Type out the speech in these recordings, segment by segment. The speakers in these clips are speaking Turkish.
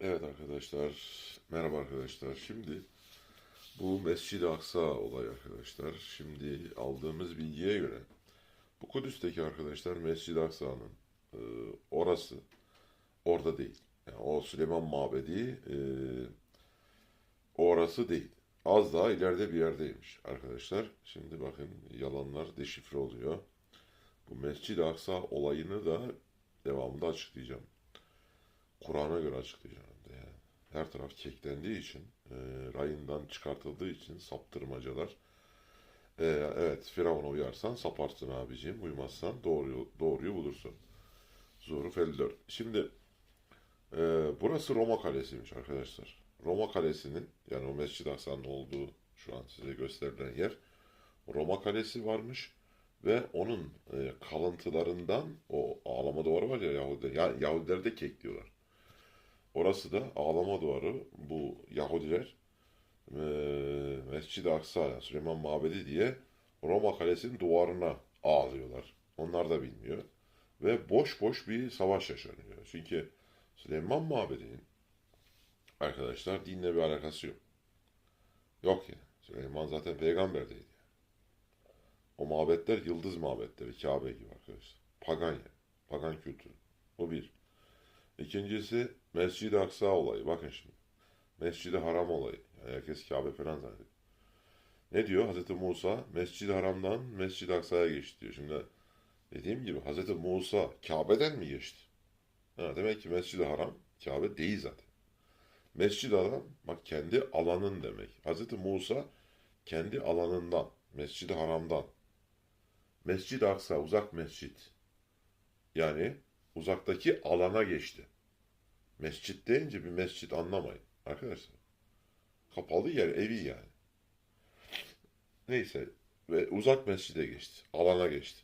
Evet arkadaşlar, merhaba arkadaşlar. Şimdi bu Mescid-i Aksa olayı arkadaşlar. Şimdi aldığımız bilgiye göre bu Kudüs'teki arkadaşlar Mescid-i Aksa'nın e, orası orada değil. Yani o Süleyman Mabedi e, orası değil. Az daha ileride bir yerdeymiş arkadaşlar. Şimdi bakın yalanlar deşifre oluyor. Bu Mescid-i Aksa olayını da devamında açıklayacağım. Kur'an'a göre açıklayacağım de yani. Her taraf keklendiği için, e, rayından çıkartıldığı için saptırmacalar. E, evet, Firavun'a uyarsan saparsın abicim, uymazsan doğruyu, doğruyu bulursun. Zuhruf 54. Şimdi e, burası Roma Kalesi'ymiş arkadaşlar. Roma Kalesi'nin, yani o Mescid-i Aksa'nın olduğu şu an size gösterilen yer, Roma Kalesi varmış ve onun e, kalıntılarından o ağlama duvarı var ya Yahudiler, yani Yahudiler de kek diyorlar. Orası da ağlama duvarı. Bu Yahudiler e, Mescid-i Aksa, yani Süleyman Mabedi diye Roma Kalesi'nin duvarına ağlıyorlar. Onlar da bilmiyor. Ve boş boş bir savaş yaşanıyor. Çünkü Süleyman Mabedi'nin arkadaşlar dinle bir alakası yok. Yok ya. Süleyman zaten peygamberdeydi. O mabetler yıldız mabetleri. Kabe gibi arkadaşlar. Pagan ya. Pagan kültürü. O bir. İkincisi Mescid-i Aksa olayı. Bakın şimdi. Mescid-i Haram olayı. Yani herkes Kabe falan zannediyor. Ne diyor? Hazreti Musa Mescid-i Haram'dan Mescid-i Aksa'ya geçti diyor. Şimdi dediğim gibi Hazreti Musa Kabe'den mi geçti? Ha, demek ki Mescid-i Haram Kabe değil zaten. Mescid-i Haram bak kendi alanın demek. Hazreti Musa kendi alanından, Mescid-i Haram'dan. Mescid-i Aksa uzak mescit. Yani uzaktaki alana geçti. Mescit deyince bir mescit anlamayın arkadaşlar. Kapalı yer, evi yani. Neyse ve uzak mescide geçti. Alana geçti.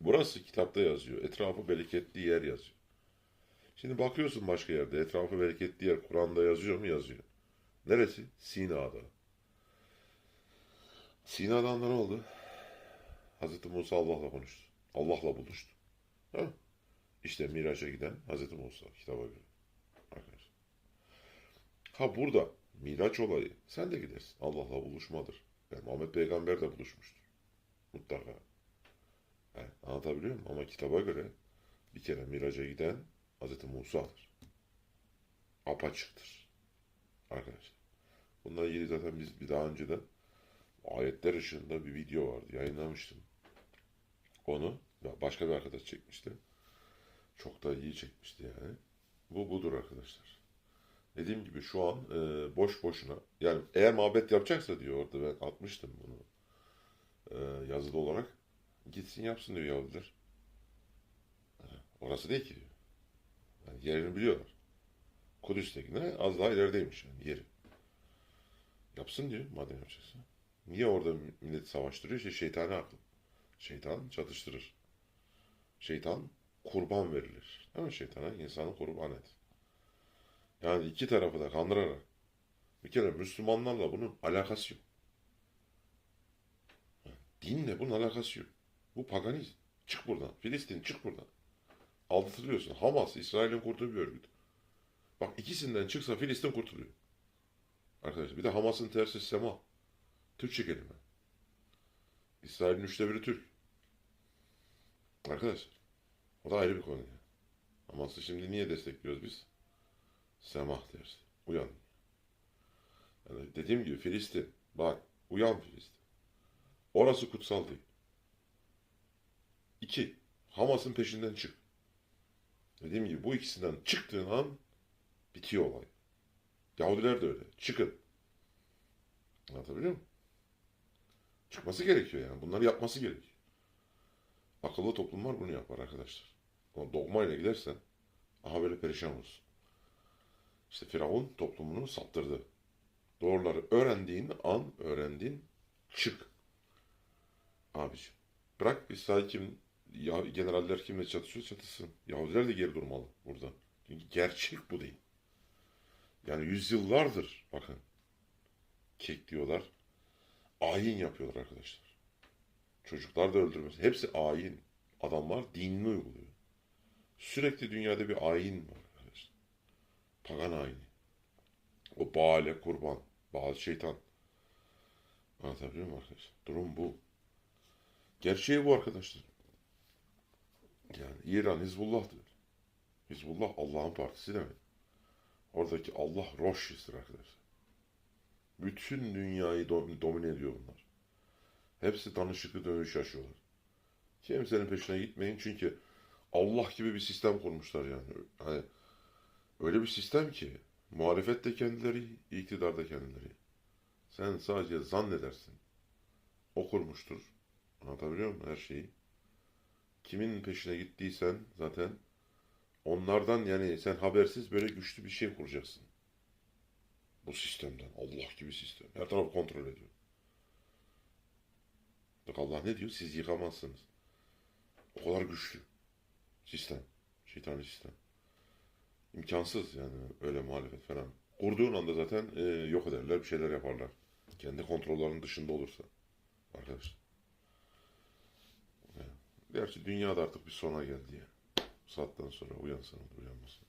Burası kitapta yazıyor. Etrafı bereketli yer yazıyor. Şimdi bakıyorsun başka yerde. Etrafı bereketli yer Kur'an'da yazıyor mu? Yazıyor. Neresi? Sina'da. Sina'dan ne oldu? Hazreti Musa Allah'la konuştu. Allah'la buluştu. Ha? İşte Miraç'a giden Hazreti Musa kitaba göre. Arkadaşlar. Ha burada Miraç olayı. Sen de gidersin. Allah'la buluşmadır. Yani Muhammed Peygamber de buluşmuştur. Mutlaka. Yani anlatabiliyor muyum? Ama kitaba göre bir kere Miraç'a giden Hazreti Musa'dır. Apaçıktır. Arkadaşlar. Bununla ilgili zaten biz bir daha önceden ayetler ışığında bir video vardı. Yayınlamıştım. Onu başka bir arkadaş çekmişti. Çok da iyi çekmişti yani. Bu budur arkadaşlar. Dediğim gibi şu an e, boş boşuna yani eğer mabet yapacaksa diyor orada ben atmıştım bunu e, yazılı olarak gitsin yapsın diyor Yahudiler. Orası değil ki diyor. Yani yerini biliyorlar. Kudüs'tekine az daha ilerideymiş yani yeri. Yapsın diyor madem yapacaksa. Niye orada millet savaştırıyor? İşte şeytani akıl. Şeytan çatıştırır. Şeytan kurban verilir. Değil mi şeytana? İnsanı kurban et. Yani iki tarafı da kandırarak. Bir kere Müslümanlarla bunun alakası yok. Dinle bunun alakası yok. Bu paganizm. Çık buradan. Filistin çık buradan. Aldatılıyorsun. Hamas, İsrail'in kurduğu bir örgüt. Bak ikisinden çıksa Filistin kurtuluyor. Arkadaşlar bir de Hamas'ın tersi Sema. Türkçe kelime. İsrail'in üçte biri Türk. Arkadaşlar. O da ayrı bir konu. Yani. Hamas'ı şimdi niye destekliyoruz biz? Semah deriz. Uyan. Yani dediğim gibi Filistin. Bak uyan Filistin. Orası kutsal değil. İki. Hamas'ın peşinden çık. Dediğim gibi bu ikisinden çıktığın an bitiyor olay. Yahudiler de öyle. Çıkın. Anlatabiliyor muyum? Çıkması gerekiyor yani. Bunları yapması gerekiyor. Akıllı toplumlar bunu yapar arkadaşlar. Ama dogmayla gidersen aha böyle perişan olursun. İşte Firavun toplumunu saptırdı. Doğruları öğrendiğin an öğrendin çık. Abiciğim. Bırak İsrail kim, ya, generaller kimle çatışıyor çatışsın. Yahudiler de geri durmalı burada. Çünkü gerçek bu değil. Yani yüzyıllardır bakın kek diyorlar. Ayin yapıyorlar arkadaşlar. Çocuklar da öldürmesi. Hepsi ayin. Adamlar dinini uyguluyor. Sürekli dünyada bir ayin var arkadaşlar. Pagan ayini. O Baal'e kurban. Baal şeytan. Anlatabiliyor muyum arkadaşlar? Durum bu. Gerçeği bu arkadaşlar. Yani İran Hizbullah diyor. Hizbullah Allah'ın partisi demek. Oradaki Allah Roşy'sidir arkadaşlar. Bütün dünyayı dom- domine ediyor bunlar. Hepsi danışıklı dövüş yaşıyorlar. Kimsenin peşine gitmeyin çünkü Allah gibi bir sistem kurmuşlar yani. Hani öyle bir sistem ki muhalefet de kendileri, iktidar da kendileri. Sen sadece zannedersin. O kurmuştur. Anlatabiliyor muyum her şeyi? Kimin peşine gittiysen zaten onlardan yani sen habersiz böyle güçlü bir şey kuracaksın. Bu sistemden. Allah gibi sistem. Her tarafı kontrol ediyor. Bak Allah ne diyor? Siz yıkamazsınız. O kadar güçlü. Sistem. Şeytani sistem. İmkansız yani öyle muhalefet falan. Kurduğun anda zaten e, yok ederler, bir şeyler yaparlar. Kendi kontrollerinin dışında olursa. Arkadaşlar. Yani, Gerçi dünyada artık bir sona geldi ya. Bu saatten sonra uyansan olur, uyanmasın.